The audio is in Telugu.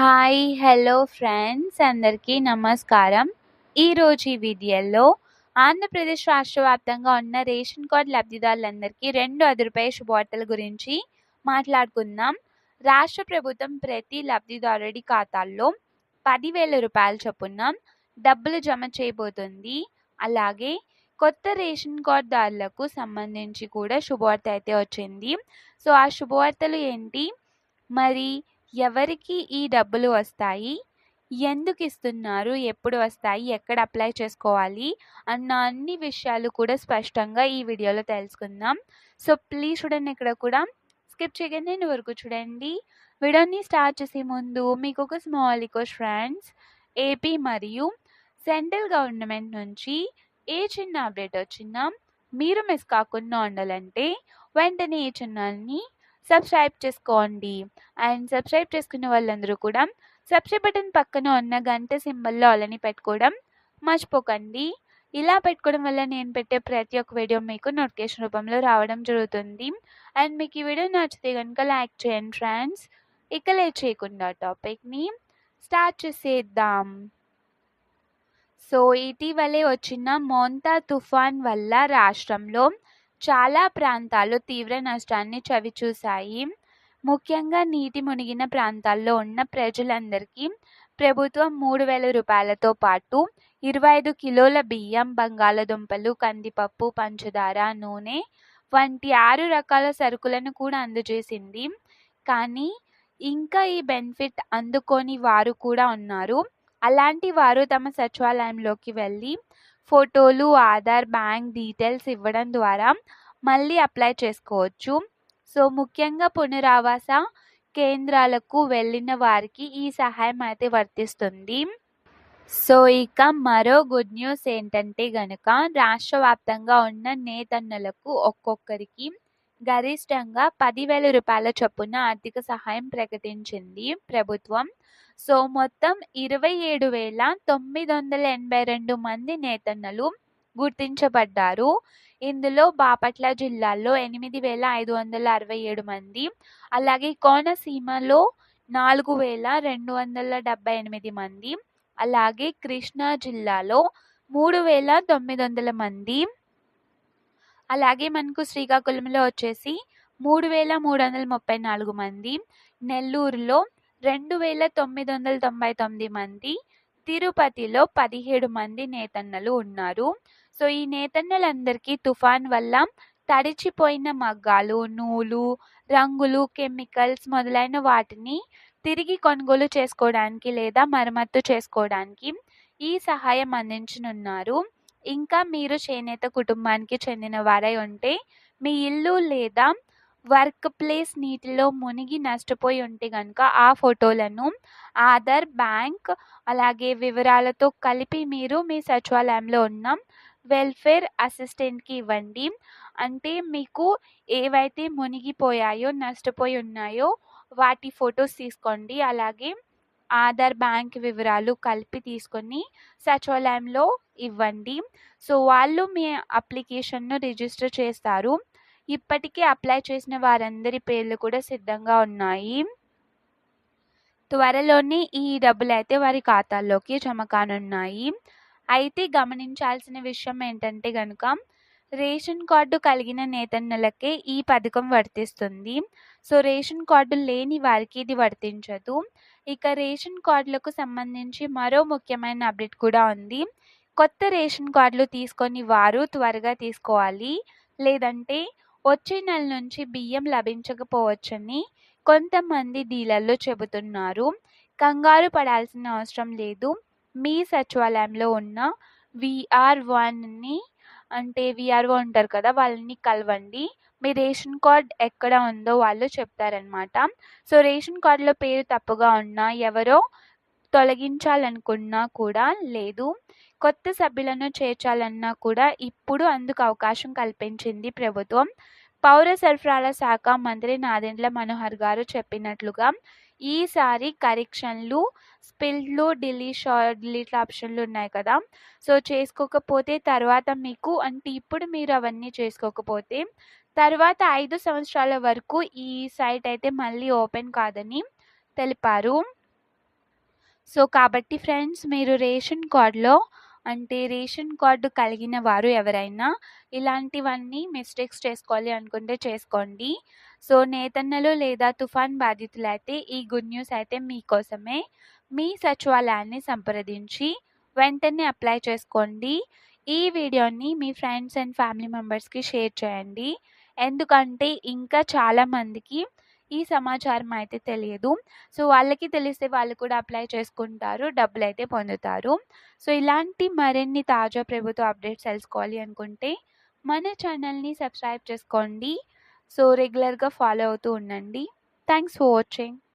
హాయ్ హలో ఫ్రెండ్స్ అందరికీ నమస్కారం. ఈరోజు ఈ వీడియోలో ఆంధ్రప్రదేశ్ రాష్ట్ర వ్యాప్తంగా ఉన్న రేషన్ కార్డు లబ్ధిదారులందరికీ రెండు అది రూపాయి శుభవార్తల గురించి మాట్లాడుకుందాం. రాష్ట్ర ప్రభుత్వం ప్రతి లబ్ధిదారుడి ఖాతాల్లో పదివేల రూపాయల చొప్పున డబ్బులు జమ చేయబోతుంది. అలాగే కొత్త రేషన్ కార్డుదారులకు సంబంధించి కూడా శుభవార్త అయితే వచ్చింది. సో ఆ శుభవార్తలు ఏంటి? మరి ఎవరికి ఈ డబ్బులు వస్తాయి? ఎందుకు ఇస్తున్నారు? ఎప్పుడు వస్తాయి? ఎక్కడ అప్లై చేసుకోవాలి? అన్న అన్ని విషయాలు కూడా స్పష్టంగా ఈ వీడియోలో తెలుసుకుందాం. సో ప్లీజ్ చూడండి ఇక్కడ కూడా. స్కిప్ చేయగానే నేను వరకు చూడండి. వీడియోని స్టార్ట్ చేసే ముందు మీకు ఒక స్మాల్ ఇకో ఫ్రెండ్స్ ఏపీ మరియు సెంట్రల్ గవర్నమెంట్ నుంచి ఏ చిన్న అప్డేట్ వచ్చినా మీరు మిస్ కాకుండా ఉండాలంటే వెంటనే ఈ ఛానల్ని సబ్స్క్రైబ్ చేసుకోండి. అండ్ సబ్స్క్రైబ్ చేసుకున్న వాళ్ళందరూ కూడా సబ్స్క్రైబ్ బటన్ పక్కన ఉన్న గంట సింబల్లో అలాని పెట్టుకోవడం మర్చిపోకండి. ఇలా పెట్టుకోవడం వల్ల నేను పెట్టే ప్రతి ఒక్క వీడియో మీకు నోటిఫికేషన్ రూపంలో రావడం జరుగుతుంది. అండ్ మీకు ఈ వీడియో నచ్చితే కనుక లైక్ చేయండి ఫ్రెండ్స్. ఇక లేట్ చేయకుండా టాపిక్ని స్టార్ట్ చేసేద్దాం. సో ఇటీవలే వచ్చిన మోంతా తుఫాన్ వల్ల రాష్ట్రంలో చాలా ప్రాంతాలు తీవ్ర నష్టాన్ని చవిచూశాయి. ముఖ్యంగా నీటి మునిగిన ప్రాంతాల్లో ఉన్న ప్రజలందరికీ ప్రభుత్వం మూడు వేల రూపాయలతో పాటు ఇరవై ఐదు కిలోల బియ్యం బంగాళదుంపలు కందిపప్పు పంచదార నూనె వంటి ఆరు రకాల సరుకులను కూడా అందజేసింది. కానీ ఇంకా ఈ బెనిఫిట్ అందుకోని వారు కూడా ఉన్నారు. అలాంటి వారు తమ సచివాలయంలోకి వెళ్ళి ఫోటోలు ఆధార్ బ్యాంక్ డీటెయిల్స్ ఇవ్వడం ద్వారా మళ్ళీ అప్లై చేసుకోవచ్చు. సో ముఖ్యంగా పునరావాస కేంద్రాలకు వెళ్ళిన వారికి ఈ సహాయం అయితే వర్తిస్తుంది. సో ఇక మరో గుడ్ న్యూస్ ఏంటంటే గనుక రాష్ట్ర వ్యాప్తంగా ఉన్న నేతన్నలకు ఒక్కొక్కరికి గరిష్టంగా పదివేల రూపాయల చొప్పున ఆర్థిక సహాయం ప్రకటించింది ప్రభుత్వం. సో మొత్తం ఇరవై ఏడు వేల తొమ్మిది వందల ఎనభై రెండు మంది నేతన్నలు గుర్తించబడ్డారు. ఇందులో బాపట్ల జిల్లాలో ఎనిమిది వేల ఐదు వందల అరవై ఏడు మంది అలాగే కోనసీమలో నాలుగు వేల రెండు వందల డెబ్బై ఎనిమిది మంది అలాగే కృష్ణా జిల్లాలో మూడు వేల తొమ్మిది వందల మంది అలాగే మనకు శ్రీకాకుళంలో వచ్చేసి మూడు వేల మూడు వందల ముప్పై నాలుగు మంది నెల్లూరులో రెండు వేల తొమ్మిది వందల తొంభై తొమ్మిది మంది తిరుపతిలో పదిహేడు మంది నేతన్నలు ఉన్నారు. సో ఈ నేతన్నలందరికీ తుఫాన్ వల్ల తడిచిపోయిన మగ్గాలు నూలు రంగులు కెమికల్స్ మొదలైన వాటిని తిరిగి కొనుగోలు చేసుకోవడానికి లేదా మరమ్మత్తు చేసుకోవడానికి ఈ సహాయం అందించనున్నారు. ఇంకా మీరు చేనేత కుటుంబానికి చెందిన వారై ఉంటే మీ ఇల్లు లేదా వర్క్ ప్లేస్ నీటిలో మునిగి నష్టపోయి ఉంటే కనుక ఆ ఫోటోలను ఆధార్ బ్యాంక్ అలాగే వివరాలతో కలిపి మీరు మీ సచివాలయంలో ఉన్న వెల్ఫేర్ అసిస్టెంట్కి ఇవ్వండి. అంటే మీకు ఏవైతే మునిగిపోయాయో నష్టపోయి ఉన్నాయో వాటి ఫొటోస్ తీసుకోండి. అలాగే ఆధార్ బ్యాంక్ వివరాలు కలిపి తీసుకొని సచివాలయంలో ఇవ్వండి. సో వాళ్ళు మీ అప్లికేషన్ను రిజిస్టర్ చేస్తారు. ఇప్పటికే అప్లై చేసిన వారందరి పేర్లు కూడా సిద్ధంగా ఉన్నాయి. త్వరలోనే ఈ డబ్బులు అయితే వారి ఖాతాల్లోకి జమ కానున్నాయి. అయితే గమనించాల్సిన విషయం ఏంటంటే కనుక రేషన్ కార్డు కలిగిన నేతన్నలకే ఈ పథకం వర్తిస్తుంది. సో రేషన్ కార్డు లేని వారికి ఇది వర్తించదు. ఇక రేషన్ కార్డులకు సంబంధించి మరో ముఖ్యమైన అప్డేట్ కూడా ఉంది. కొత్త రేషన్ కార్డులు తీసుకొని వారు త్వరగా తీసుకోవాలి. లేదంటే వచ్చే నెల నుంచి బియ్యం లభించకపోవచ్చని కొంతమంది డీలర్లు చెబుతున్నారు. కంగారు పడాల్సిన అవసరం లేదు. మీ సచివాలయంలో ఉన్న విఆర్ వన్ని అంటే విఆర్ఓ ఉంటారు కదా వాళ్ళని కలవండి. మీ రేషన్ కార్డ్ ఎక్కడ ఉందో వాళ్ళు చెప్తారనమాట సో రేషన్ కార్డులో పేరు తప్పుగా ఉన్నా ఎవరో తొలగించాలనుకున్నా కూడా లేదు. కొత్త సభ్యులను చేర్చాలన్నా కూడా ఇప్పుడు అందుకు అవకాశం కల్పించింది ప్రభుత్వం. పౌర సరఫరాల శాఖ మంత్రి నాదెండ్ల మనోహర్ గారు చెప్పినట్లుగా ఈసారి కరెక్షన్లు స్పిల్డ్లు డిలీట్ షార్ట్ డిలీట్ ఆప్షన్లు ఉన్నాయి కదా. సో చేసుకోకపోతే తర్వాత మీకు అంటే ఇప్పుడు మీరు అవన్నీ చేసుకోకపోతే తర్వాత ఐదు సంవత్సరాల వరకు ఈ సైట్ అయితే మళ్ళీ ఓపెన్ కాదని తెలిపారు. సో కాబట్టి ఫ్రెండ్స్ మీరు రేషన్ కార్డ్‌లో అంటే రేషన్ కార్డు కలిగిన వారు ఎవరైనా ఇలాంటివన్నీ మిస్టేక్స్ చేసుకోవాలి అనుకుంటే చేసుకోండి. సో నేతన్నలు లేదా తుఫాన్ బాధితులైతే ఈ గుడ్ న్యూస్ అయితే మీకోసమే. మీ సచివాలయాన్ని సంప్రదించి వెంటనే అప్లై చేసుకోండి. ఈ వీడియోని మీ ఫ్రెండ్స్ అండ్ ఫ్యామిలీ మెంబర్స్‌కి షేర్ చేయండి. ఎందుకంటే ఇంకా చాలామందికి ఈ సమాచారం అయితే తెలియదు. సో వాళ్ళకి తెలిస్తే వాళ్ళు కూడా అప్లై చేసుకుంటారు. డబ్బులైతే పొందుతారు. సో ఇలాంటి మరిన్ని తాజా ప్రభుత్వ అప్డేట్స్ తెలుసుకోవాలి అనుకుంటే మన ఛానల్‌ని సబ్స్క్రైబ్ చేసుకోండి. సో రెగ్యులర్‌గా ఫాలో అవుతూ ఉండండి. Thanks for watching.